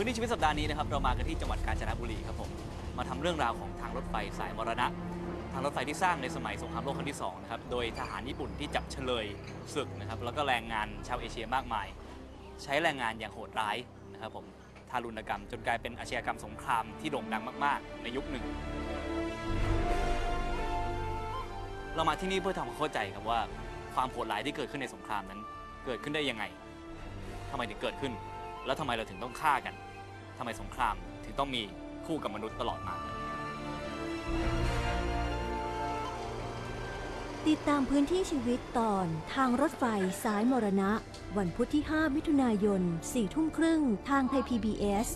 พื้นที่ชีวิตสัปดาห์นี้นะครับเรามากันที่จังหวัดกาญจนบุรีครับผมมาทำเรื่องราวของทางรถไฟสายมรณะ ทางรถไฟที่สร้างในสมัยสงครามโลกครั้งที่สองนะครับโดยทหารญี่ปุ่นที่จับเฉลยศึกนะครับแล้วก็แรงงานชาวเอเชียมากมาย ใช้แรงงานอย่างโหดร้ายนะครับผมทารุณกรรมจนกลายเป็นอาชญากรรมสงครามที่โด่งดังมาก ๆ ในยุคหนึ่ง เรามาที่นี่เพื่อทำความเข้าใจครับว่าความโหดร้ายที่เกิดขึ้นในสงครามนั้น เกิดขึ้นได้ยังไงทำไมถึงเกิดขึ้น แล้วทำไมเราถึงต้องฆ่ากัน ทำไมสงครามถึงต้องมีคู่กับมนุษย์ตลอดมา ติดตามพื้นที่ชีวิตตอนทางรถไฟสายมรณะ วันพุธที่ 5 มิถุนายน4ทุ่มครึ่งทางไทย PBS